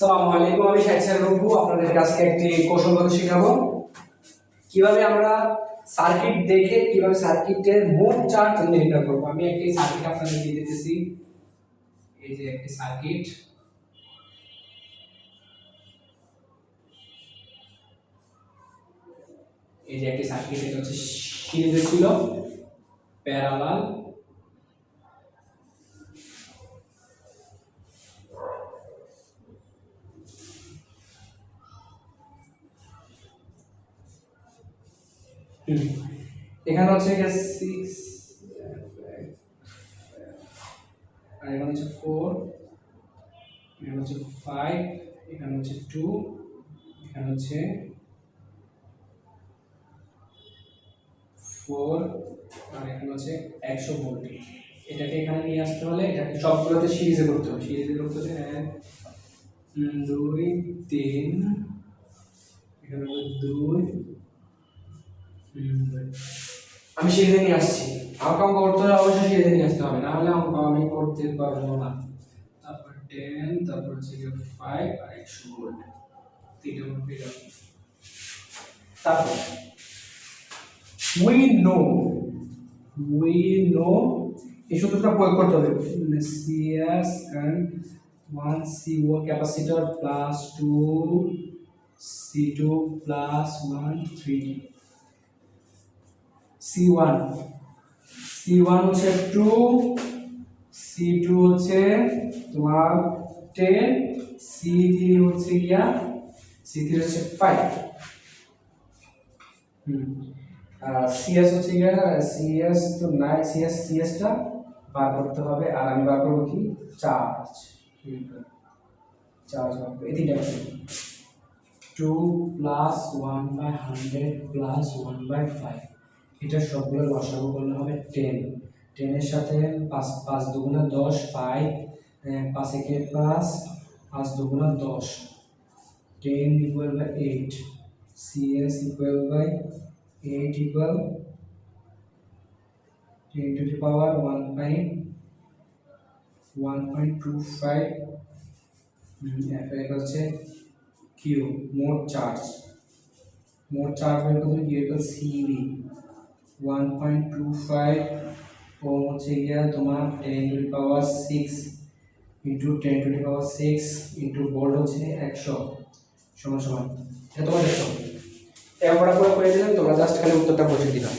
আসসালামু আলাইকুম, আমি স্যার রঘু, আপনাদের কাছে একটি কৌশলগত শেখাবো। কীভাবে আমরা সার্কিট দেখে, কীভাবে সার্কিটের মোট চার্জ নির্ণয় করব? আমি একটি সার্কিট আপনাদের দিয়ে দিতেছি। এই যে একটি সার্কিট এই যে একটি সার্কিট এটা হচ্ছে সিরিজে ছিল। প্যারালাল এখানে হচ্ছে গিয়ে সিক্স আর এখানে হচ্ছে ফোর এখানে হচ্ছে ফাইভ এখানে হচ্ছে টু এখানে হচ্ছে ফোর আর এখানে হচ্ছে একশো ভোল্ট এটাকে এখানে নিয়ে আসতে হলে এটাকে সবগুলোতে সিরিজে করতে হবে। সিরিজে করতে হলে এক দুই, তিন, এখানে দুই আমি নিয়ে আসছি। আমাকে অঙ্ক করতে হলে অবশ্যই নিয়ে আসতে হবে, না হলে অঙ্ক আমি করতে পারব না। তারপর টেন তারপর হচ্ছে গিয়ে ফাইভ আর একশো ভোল্ট তিনটে পেয়ে যাব। তারপর উই নো উই নো এই সূত্রটা প্রয়োগ করতে হবে। সিএস কারেন্ট ওয়ান সি ও capacitor plus two C two plus one three C one C one হচ্ছে টু সি টু হচ্ছে তোমার টেন সি থ্রি হচ্ছে গিয়া সি থ্রি হচ্ছে ফাইভ হুম সিএস হচ্ছে গিয়া সিএস তো নাই সিএস সিএসটা বার করতে হবে, আর আমি বার করব কি? চার্জ চার্জ এই তিনটা two plus one by hundred plus one by five এটা সবগুলো লসাগু করলে হবে টেন টেনের সাথে পাঁচ পাঁচ দুগুণা দশ ফাইভ পাঁচ একে পাঁচ পাঁচ দুগুণা দশ। Ten equal by eight CS equal by eight equal ten to the power one point one point two five হচ্ছে কিউ মোট চার্জ মোট চার্জ বের করতে Q equal CB one point two five ও হচ্ছে গিয়া তোমার ten to the power six into ten to the power six into volt হচ্ছে একশো। সমান সমান। এটা তোমার দেখো এবার পড়া করে দিলাম, তোমরা জাস্ট খালি উত্তরটা বসে দিলাম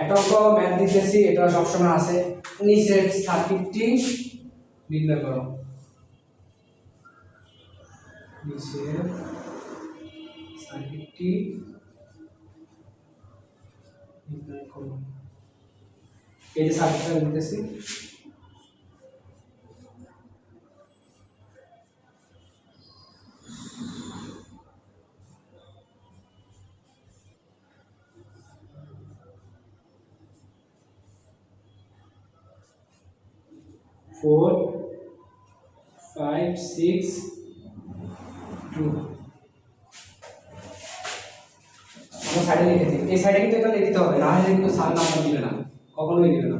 একটা অঙ্ক ম্যাথ দিতেছি, এটা সবসময় আছে। নিচের সার্কিটটি নির্ণয় করো। নিচের সার্কিটটি নির্ণয় করো। এই যে সার্কিটটা দিতেছি। Four, five, six, two. আমার সাইডে লিখে এই সাইডে কিন্তু এটা লিখতে হবে না হলে কিন্তু স্যার নাম্বার দিবে না। কখনোই দিবে না।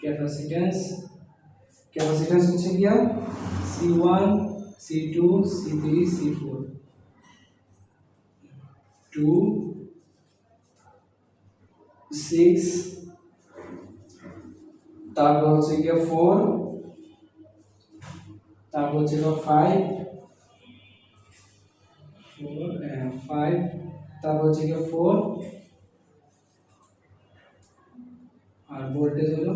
ক্যাপাসিট্যান্স ক্যাপাসিট্যান্স হচ্ছে গিয়া C one C two C three C four two six তারপর হচ্ছে গিয়ে ফোর তারপর হচ্ছে গিয়ে ফাইভ ফোর ফাইভ তারপর হচ্ছে গিয়ে ফোর আর ভোল্টেজ হলো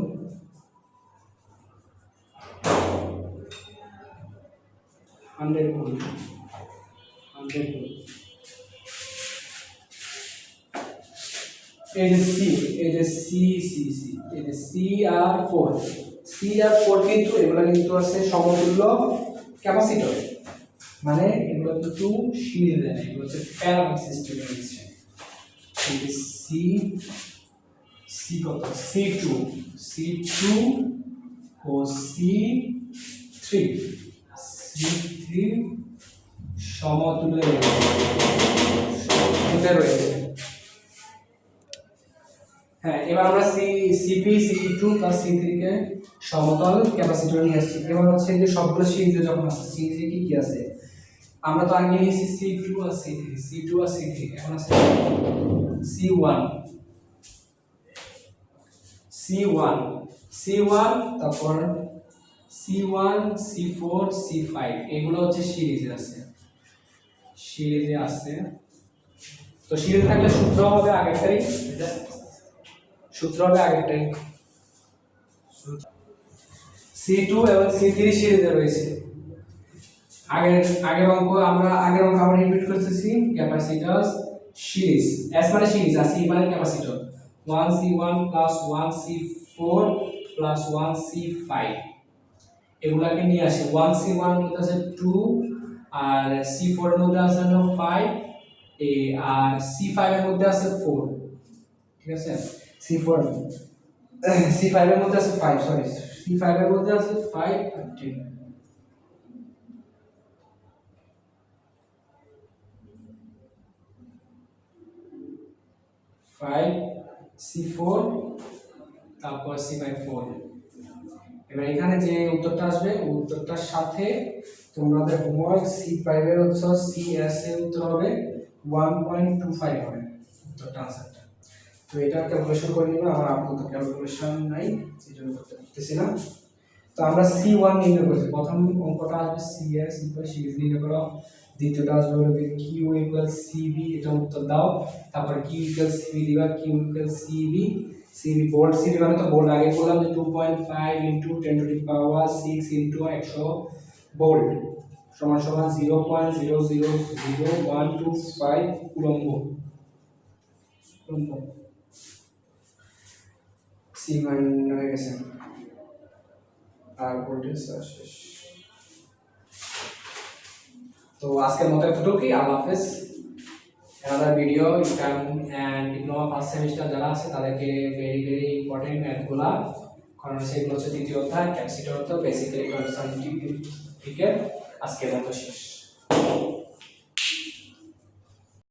হান্ড্রেড ভোল্ট হান্ড্রেড ভোল্ট এই যে সি এই যে সি সি সি এই যে সি আর ফোর সি আর ফোর কিন্তু এগুলো কিন্তু আছে সমতুল্য ক্যাপাসিটর মানে এগুলো কিন্তু সিরিজে নেই এগুলো হচ্ছে প্যারামিক সিস্টেমে রয়েছে এই সি সি কত? সি টু সি টু ও সি থ্রি সি থ্রি সমতুল্য। রয়েছে হ্যাঁ এবার আমরা সি টু প্লাস সি সমতল ক্যাপাসিটর নিয়ে আসছি এবার হচ্ছে যে সবগুলো সিরিজে যখন সিরিজে কি কি আছে? আমরা তো আগে নিয়েছি সি টু আর সি থ্রি সি টু আর সি থ্রি এখন আছে C one C one C one তারপর C one C four C five এগুলো হচ্ছে সিরিজে আছে। সিরিজে আছে। তো সিরিজে থাকলে সূত্র হবে আগেরটাই সূত্র হবে আগেরটাই সি টু এবং সি থ্রি সিরিজে রয়েছে। আগের আগের অঙ্ক আমরা, আগের অঙ্ক আমরা রিপিট করতেছি। ক্যাপাসিটর সিরিজ এস মানে সিরিজ আর সি মানে capacitor one C one plus one C four plus one C five এগুলাকে নিয়ে আসে। ওয়ান সি ওয়ান মধ্যে আছে টু আর সি ফোর এর মধ্যে আছে ফাইভ এ, আর সি ফাইভ এর মধ্যে আছে ফোর ঠিক আছে? সি ফোর সি ফাইভ এর মধ্যে আছে ফাইভ সরি সি ফাইভ এর মধ্যে আছে ফাইভ আর টেন ফাইভ সি ফোর তারপর সি বাই ফোর এবার এখানে যে উত্তরটা আসবে, উত্তরটার সাথে তোমাদের হোমওয়ার্ক সি ফাইভের হচ্ছে সি এস এর উত্তর হবে ওয়ান পয়েন্ট টু ফাইভ হবে, উত্তরটা আনসারটা তো এটা ক্যালকুলেশন করে নিবে আমার আপাতত ক্যালকুলেশন নাই সেই জন্য করতে পারতেছি না তো আমরা সি ওয়ান নির্ণয় করছি, প্রথম অঙ্কটা আসবে সি এস ইকুয়াল সিরিজ নির্ণয় করো। দ্বিতীয়টা আসবে হলো কিউ ইকুয়াল সিবি এটা উত্তর দাও। তারপর কিউ ইকুয়াল সিবি দিবা Q equal CB CB volt CB মানে তো বোল্ড আগে বললাম যে two point five into ten to the power six into একশো বোল্ড সমান সমান zero point zero zero zero one two five উলম্ব। উলম্ব। সি মান হয়ে গেছে। আর শেষ। তো আজকের মতো এতটুকুই। আল্লাহ হাফেজ। you can and diploma first semester যারা আছে, তাদেরকে ভেরি ভেরি ইম্পর্টেন্ট ম্যাথগুলা কারণ সেগুলো হচ্ছে দ্বিতীয় অধ্যায় ক্যাপসিটার অর্থ বেসিক্যালি সাইন্টিফিক আজকের মতো শেষ।